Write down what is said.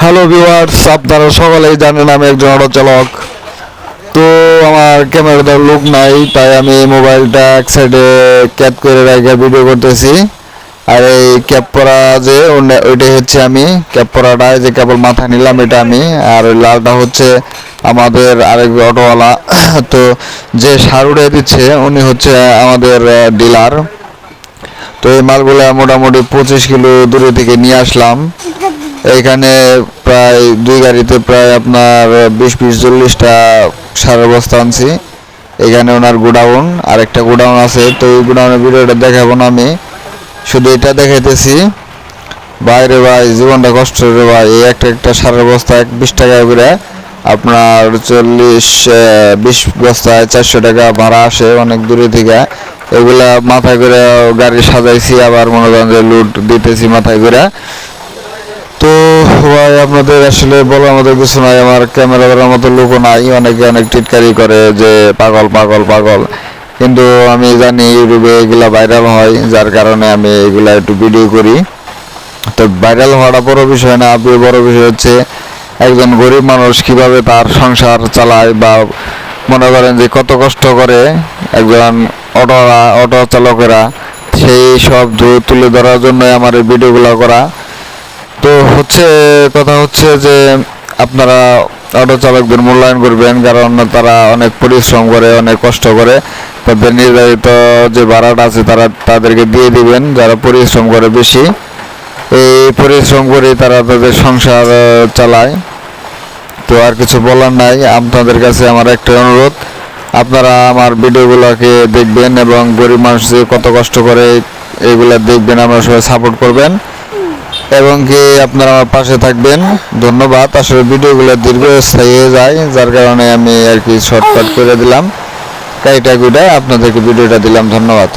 Hello viewers আপনারা সকলেই জানেন আমি একজন অটো চালক তো আমার ক্যামেরাটা লুক নাই, তাই আমি মোবাইলটা এক সাইডে ক্যাপ করে রেখে ভিডিও করতেছি। আর এই ক্যাপ পরা যে ওইটাই হচ্ছে আমি। ক্যাপ পরাটা যে কেবল মাথা নিলাম, এটা আমি। আর ওই লালটা হচ্ছে আমাদের আরেক অটোওয়ালা। তো যে সার উড়ে দিচ্ছে, উনি হচ্ছে আমাদের ডিলার তো এই মালগুলো মোটামুটি পঁচিশ কিলো দূরে থেকে নিয়ে আসলাম। এইখানে প্রায় দুই গাড়িতে প্রায় আপনার বিশ বিশ, চল্লিশটা সারের বস্তা আনছি। এখানে ওনার গোডাউন আর একটা গোডাউন আছে, তো এই গোডাউনের ভিডিওটা দেখাবো না আমি। শুধু এটা দেখাইতেছি। বাইরে ভাই, জীবনটা কষ্ট রে ভাই, এই একটা একটা সারের বস্তা এক বিশ টাকা করে আপনার চল্লিশ বিশ বস্তায় চারশো টাকা ভাড়া আসে অনেক দূরে থেকে। এগুলা মাথায় করে গাড়ি সাজাইছি, আবার মনে করেন যে লুট দিতেছি মাথায় করে। তো ভাই, আপনাদের আসলে বলো আমাদের কিছু নাই। আমার ক্যামেরা ধরার মতো লোকও নাই। অনেকে অনেক টিটকারি করে যে, পাগল পাগল পাগল। কিন্তু আমি জানি ইউটিউবে এগুলা ভাইরাল হয়, যার কারণে আমি এগুলা একটু ভিডিও করি। তো ভাইরাল হওয়াটা বড় বিষয় না, আপনি বড় বিষয় হচ্ছে একজন গরিব মানুষ কীভাবে তার সংসার চালায় বা মনে করেন যে কত কষ্ট করে একজন অটোরা অটো চালকেরা সেই সব তুলে ধরার জন্য আমার ভিডিওগুলো করা। তো হচ্ছে কথা হচ্ছে যে আপনারা অটো চালকদের মূল্যায়ন করবেন, কারণ তারা অনেক পরিশ্রম করে, অনেক কষ্ট করে। তাদের নির্ধারিত যে ভাড়াটা আছে, তারা তাদেরকে দিয়ে দিবেন, যারা পরিশ্রম করে বেশি। এই পরিশ্রম করে তারা তাদের সংসার চালায়। তো আর কিছু বলার নাই। আপনাদের কাছে আমার একটা অনুরোধ, আপনারা আমার ভিডিওগুলোকে দেখবেন এবং গরিব মানুষ যে কত কষ্ট করে এইগুলা দেখবেন, আমরা সবাই সাপোর্ট করবেন। এবং কি আপনারা আমার পাশে থাকবেন। ধন্যবাদ। আসলে ভিডিওগুলো দীর্ঘস্থায়ী হয়ে যায়, যার কারণে আমি আর কি শর্টকাট করে দিলাম। কাইটা গুটা আপনাদেরকে ভিডিওটা দিলাম। ধন্যবাদ।